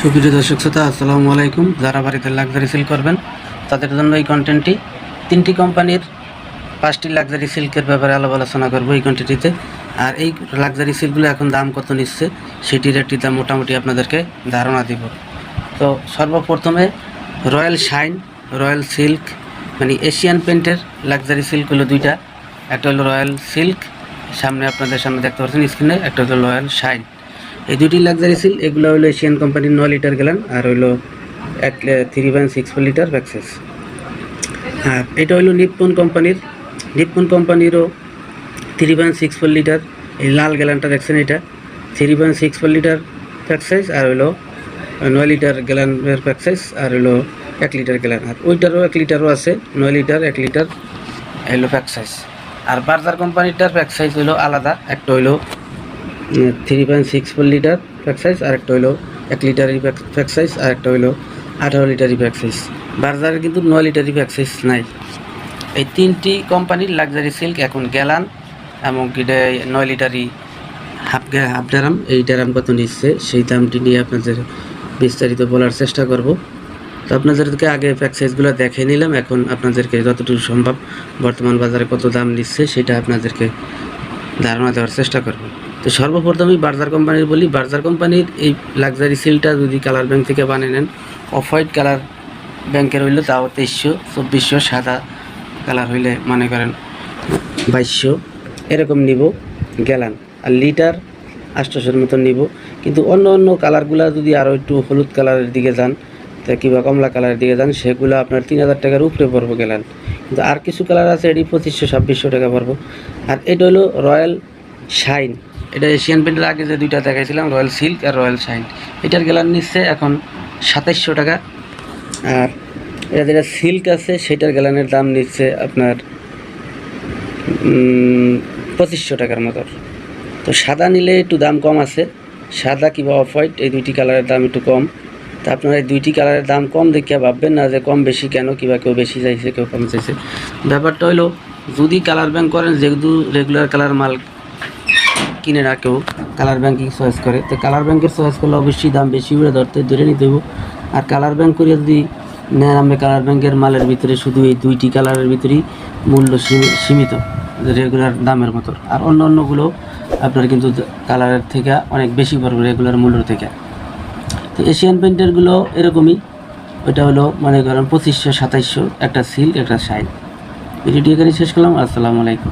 সুপ্রিয় দর্শক শ্রোতা, আসসালামু আলাইকুম। যারা বাড়িতে লাক্সারি সেল করবেন, তাদের জন্য এই কন্টেন্টটি তিনটি কোম্পানির পাঁচটি লাক্সারি সিল্কের ব্যাপারে আলাপ আলোচনা করব এই কন্টেন্টটিতে আর এই লাক্সারি সিল্কগুলো এখন দাম কত নিচ্ছে, সেটির একটি দাম মোটামুটি আপনাদেরকে ধারণা দিব। তো সর্বপ্রথমে রয়্যাল শাইন, রয়্যাল সিল্ক মানে এশিয়ান পেন্টের লাক্সারি সিল্ক হলো দুইটা। একটা হলো রয়্যাল সিল্ক সামনে আপনাদের সামনে দেখতে পাচ্ছেন স্ক্রিনে একটা হলো রয়্যাল শাইন। এই দুটি লাক্সারি সিল এগুলো হলো এশিয়ান কোম্পানির নয় লিটার গেলান আর হলো এক three point six four litre ভ্যাক্সেস আর এটা হলো নিপ্পন কোম্পানির Nippon কোম্পানিরও three point six four litre এই লাল গ্যালানটা দেখছেন এটা three point six four litre pack size আর হলো নয় লিটার গ্যালানের প্যাক সাইজ আর হলো এক লিটার গ্যালান আর ওইটারও এক লিটারও আছে, নয় লিটার এক লিটার হলো প্যাক সাইজ আর বার্জার কোম্পানিটার প্যাক সাইজ হলো আলাদা, একটা হলো three point six four litre pack size আর একটা হলো এক লিটারই প্যাক সাইজ আর একটা হলো আঠারো লিটারই প্যাক সাইজ বার্জারের কিন্তু নয় লিটারই প্যাক সাইজ নাই। এই তিনটি কোম্পানির লাক্সারি সিল্ক এখন গ্যালান এবং এটা নয় লিটারই হাফ হাফ ড্রাম এই ড্রাম কত নিচ্ছে, সেই দামটি নিয়ে আপনাদের বিস্তারিত বলার চেষ্টা করব। তো আপনাদেরকে আগে প্যাক সাইজগুলো দেখে নিলাম। এখন আপনাদেরকে যতটুকু সম্ভব বর্তমান বাজারে কত দাম নিচ্ছে, সেটা আপনাদেরকে ধারণা দেওয়ার চেষ্টা করব। তো সর্বপ্রথমই বার্জার কোম্পানির বলি, বার্জার কোম্পানির এই লাক্সারি সিলটা যদি কালার ব্যাংক থেকে বানিয়ে নেন অফ হোয়াইট কালার ব্যাংকের হইলে তাও তেইশশো, চব্বিশশো, সাদা কালার হইলে মনে করেন বাইশশো। এরকম নিব, গেলান। আর লিটার আষ্টশোর মতন নিব। কিন্তু অন্য অন্য কালারগুলো যদি আরও একটু হলুদ কালারের দিকে যান, তা কিংবা কমলা কালারের দিকে যান, সেগুলো আপনার তিন হাজার টাকার উপরে পড়ব গেলান। কিন্তু আর কিছু কালার আছে, এটি পঁচিশশো, ছাব্বিশশো টাকা পড়ব। আর এটা হলো রয়্যাল শাইন। এটা এশিয়ান পেন্টের আগে যে দুইটা দেখাইছিলাম রয়্যাল সিল্ক আর রয়্যাল শাইন এটার গেলান নিচ্ছে এখন সাতাইশশো টাকা। আর এটা যেটা সিল্ক আছে, সেটার গেলানের দাম নিচ্ছে আপনার পঁচিশশো টাকার মতো। তো সাদা নিলে একটু দাম কম আছে। সাদা কিংবা অফ হোয়াইট এই দুইটি কালারের দাম একটু কম। তা আপনারা এই দুইটি কালারের দাম কম দেখিয়া ভাববেন না যে কম বেশি কেন, কিংবা কেউ বেশি চাইছে, কেউ কম চাইছে। ব্যাপারটা হলো যদি কালার ব্যাংক করেন, যেহেতু রেগুলার কালার মাল কিনে রাখেও কালার ব্যাংকিং চয়েস করে। তো কালার ব্যাংকের চয়েস করলে অবশ্যই দাম বেশি করে ধরতে ধরে নিতে হইব। আর কালার ব্যাংক করে যদি নেন, আমরা কালার ব্যাংকের মালের ভিতরে শুধু এই দুইটি কালারের ভিতরেই মূল্য সীমি- সীমিত, রেগুলার দামের মতো। আর অন্য অন্যগুলো আপনার কিন্তু কালারের থেকে অনেক বেশি পড়বে রেগুলার মূল্য থেকে। তো এশিয়ান পেন্টারগুলো এরকমই। ওটা হলো মনে করেন পঁচিশশো সাতাইশশো, একটা সিল্ক, একটা শাইন। ভিডিওটি এখানে শেষ করলাম। আসসালামু আলাইকুম।